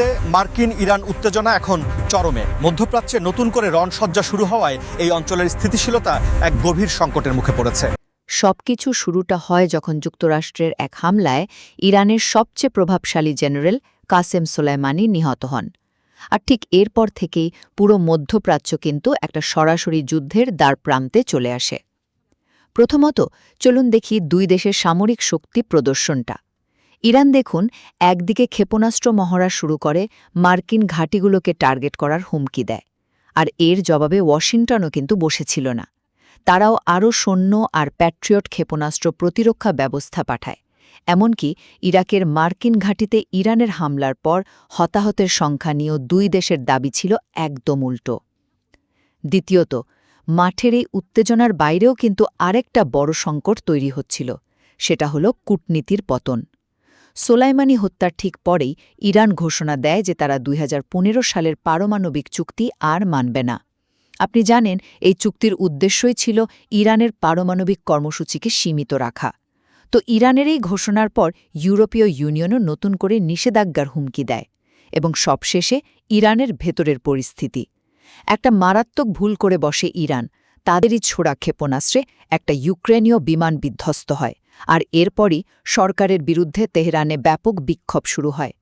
মুহূর্তে মার্কিন ইরান উত্তেজনা এখন চরমে। মধ্যপ্রাচ্যে নতুন করে রণসজ্জা শুরু হওয়ায় এই অঞ্চলের স্থিতিশীলতা এক গভীর সংকটের মুখে পড়েছে। সবকিছু শুরুটা হয় যখন যুক্তরাষ্ট্রের এক হামলায় ইরানের সবচেয়ে প্রভাবশালী জেনারেল কাসেম সোলাইমানি নিহত হন। আর ঠিক এরপর থেকেই পুরো মধ্যপ্রাচ্য কিন্তু একটা সরাসরি যুদ্ধের দ্বার প্রান্তে চলে আসে। প্রথমত চলুন দেখি দুই দেশের সামরিক শক্তি প্রদর্শনটা। ইরান দেখুন একদিকে ক্ষেপণাস্ত্র মহড়া শুরু করে, মার্কিন ঘাঁটিগুলোকে টার্গেট করার হুমকি দেয়। আর এর জবাবে ওয়াশিংটনও কিন্তু বসেছিল না। তারাও আরও সৈন্য আর প্যাট্রিয়ট ক্ষেপণাস্ত্র প্রতিরক্ষা ব্যবস্থা পাঠায়। এমনকি ইরাকের মার্কিন ঘাঁটিতে ইরানের হামলার পর হতাহতের সংখ্যা নিয়েও দুই দেশের দাবি ছিল একদম উল্টো। দ্বিতীয়ত, মাঠের এই উত্তেজনার বাইরেও কিন্তু আরেকটা বড় সংকট তৈরি হচ্ছিল। সেটা হল কূটনীতির পতন। সোলাইমানি হত্যার ঠিক পরেই ইরান ঘোষণা দেয় যে তারা দুই হাজার পনেরো সালের পারমাণবিক চুক্তি আর মানবে না। আপনি জানেন, এই চুক্তির উদ্দেশ্যই ছিল ইরানের পারমাণবিক কর্মসূচিকে সীমিত রাখা। তো ইরানের এই ঘোষণার পর ইউরোপীয় ইউনিয়নও নতুন করে নিষেধাজ্ঞার হুমকি দেয় এবং সবশেষে ইরানের ভেতরের পরিস্থিতি। একটা মারাত্মক ভুল করে বসে ইরান, তাদেরই ছোড়া ক্ষেপণাস্ত্রে একটা ইউক্রেনীয় বিমান বিধ্বস্ত হয়। আর এরপরই সরকারের বিরুদ্ধে তেহরানে ব্যাপক বিক্ষোভ শুরু হয়।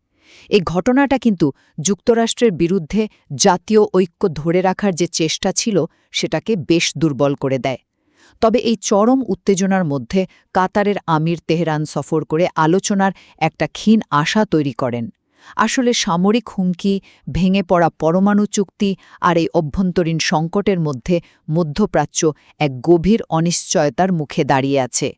এই ঘটনাটা কিন্তু যুক্তরাষ্ট্রের বিরুদ্ধে জাতীয় ঐক্য ধরে রাখার যে চেষ্টা ছিল, সেটাকে বেশ দুর্বল করে দেয়। তবে এই চরম উত্তেজনার মধ্যে কাতারের আমির তেহরান সফর করে আলোচনার একটা ক্ষীণ আশা তৈরি করেন। আসলে সামরিক হুমকি, ভেঙে পড়া পরমাণু চুক্তি আর এই অভ্যন্তরীণ সংকটের মধ্যে মধ্যপ্রাচ্য এক গভীর অনিশ্চয়তার মুখে দাঁড়িয়ে আছে।